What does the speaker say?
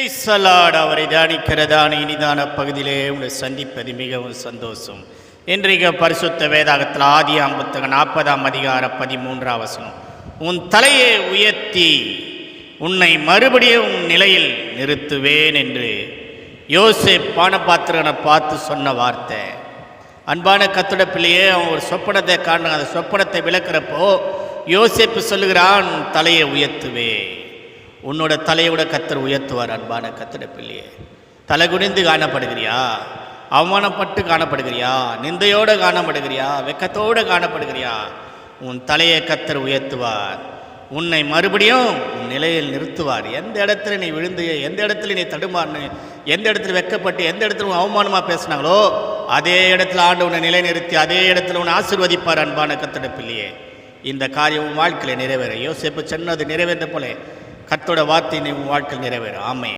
ஐசலாட் அவரை தியானிக்கிறதான இனிதான பகுதியிலே உங்களை சந்திப்பது மிகவும் சந்தோஷம். இன்றைக்கு பரிசுத்த வேதாகத்தில் ஆதி புத்தகம் நாற்பதாம் அதிகார பதிமூன்றாம் வசனம். உன் தலையை உயர்த்தி உன்னை மறுபடியும் உன் நிலையில் நிறுத்துவேன் என்று யோசேப் பானபாத்திரனை பார்த்து சொன்ன வார்த்தை. அன்பான கத்துட பிள்ளையே அவன் ஒரு சொப்பனத்தை காண அந்த சொப்பனத்தை விளக்குறப்போ யோசேப்பு சொல்லுகிறான் "உன் தலையை உயர்த்துவேன். உன்னோட தலையோட கத்தர் உயர்த்துவார் அன்பான கத்துட பிள்ளையே. தலை குனிந்து காணப்படுகிறியா? அவமானப்பட்டு காணப்படுகிறியா? நிந்தையோடு காணப்படுகிறியா? வெக்கத்தோடு காணப்படுகிறியா? உன் தலையை கத்தர் உயர்த்துவார். உன்னை மறுபடியும் உன் நிலையில் நிறுத்துவார். எந்த இடத்துல நீ விழுந்து எந்த இடத்துல நீ தடுமாறு எந்த இடத்துல வெக்கப்பட்டு எந்த இடத்துல உன் அவமானமாக பேசுனாங்களோ அதே இடத்துல ஆண்டு உன்னை நிலைநிறுத்தி அதே இடத்துல உன்னை ஆசிர்வதிப்பார் அன்பான கத்தட பிள்ளையே. இந்த காரியம் வாழ்க்கையில் நிறைவேற. யோசிப்பு சென்னது நிறைவேற்ற போல கத்தோட வார்த்தை நீ உன் வாழ்க்கை நிறைவேறும் ஆமை